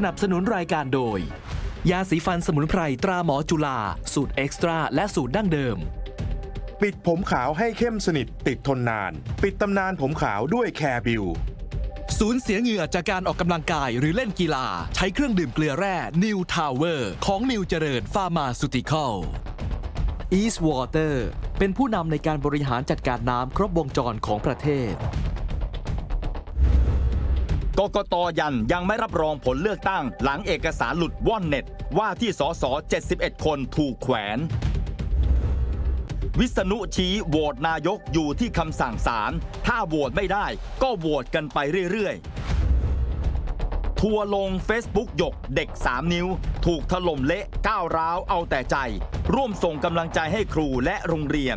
สนับสนุนรายการโดย ยาสีฟันสมุนไพรตราหมอจุฬาสูตรเอ็กซ์ตร้าและสูตรดั้งเดิม ปิดผมขาวให้เข้มสนิทติดทนนาน ปิดตำนานผมขาวด้วยแคร์บิวสูญเสียเหงื่อจากการออกกำลังกายหรือเล่นกีฬา ใช้เครื่องดื่มเกลือแร่ New Tower ของ New เจริญฟาร์มาสุติคอล East Water เป็นผู้นำในการบริหารจัดการน้ำครบวงจรของประเทศ กกตยันยังไม่รับรองผลเลือกตั้ง หลังเอกสารหลุดว่อนเน็ต ว่าที่สส71 คนถูกแขวนวิษณุชี้โหวตนายกอยู่ที่คำสั่งศาล ถ้าโหวตไม่ได้ก็โหวตกันไปเรื่อยๆ ทัวลง Facebook หยกเด็ก 3 นิ้ว ถูกถล่มเละก้าวร้าวเอาแต่ใจ ร่วมส่งกำลังใจให้ครูและโรงเรียน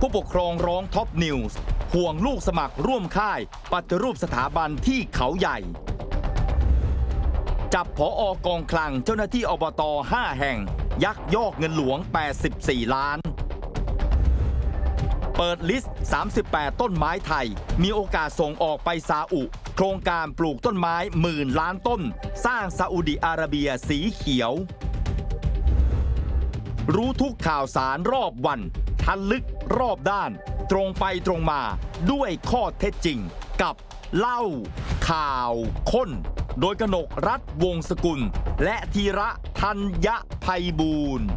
ผู้ปกครองร้องท็อปนิวส์ ห่วงลูกสมัครร่วมค่ายปฏิรูปสถาบันที่เขาใหญ่ จับผออกองคลังเจ้าหน้าที่อบต 5 แห่ง ยักยอกเงินหลวง 84 ล้าน เปิดลิสต์ 38 ต้นไม้ไทย มีโอกาสส่งออกไปซาอุ โครงการปลูกต้นไม้หมื่นล้านต้น สร้างซาอุดิอาระเบียสีเขียว รู้ทุกข่าวสารรอบวัน ทันลึกรอบด้าน ตรงไปตรงมาด้วยข้อเท็จจริงกับเล่า ข่าวค้น โดยกนกรัฐวงสกุล และธีระธัญภัยบูรณ์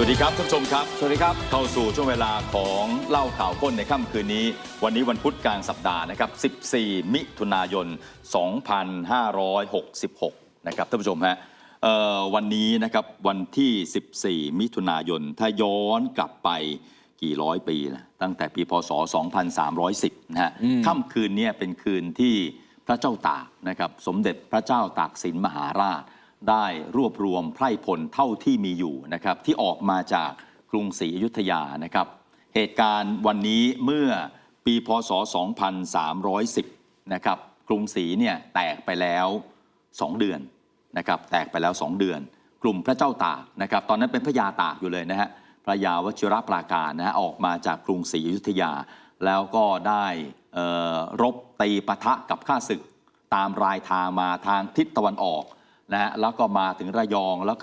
สวัสดีครับท่านผู้ชมครับ สวัสดีครับ เข้าสู่ช่วงเวลาของเล่าข่าวค้นในค่ำคืนนี้ วันนี้วันพุธกลางสัปดาห์นะครับ 14 มิถุนายน 2566 นะครับท่านผู้ชมฮะเอ่อวันนี้นะครับวันที่ 14 มิถุนายน ถ้าย้อนกลับไปกี่ร้อยปีนะตั้งแต่ปีพศ 2310 นะฮะอืมค่ำคืนเนี้เป็นคืนที่พระเจ้าตากนะครับสมเด็จพระเจ้าตากสินมหาราช ได้รวบรวมไพร่พลเท่าที่มีอยู่นะครับที่ออกมาจากกรุงศรีอยุธยานะครับ เหตุการณ์วันนี้เมื่อปีพศ 2310 นะครับกรุงศรีเนี่ยแตกไปแล้ว 2 เดือนนะครับแตกไปแล้ว 2 เดือน กลุ่มพระเจ้าตากนะครับตอนนั้นเป็นพระยาตากอยู่เลยนะฮะพระยาวชิรปราการนะฮะออกมาจากกรุงศรีอยุธยา แล้วก็ได้รบตีปะทะกับข้าศึกตามรายทางมาทางทิศตะวันออก นะฮะแล้วก็มาถึงระยองแล้วก็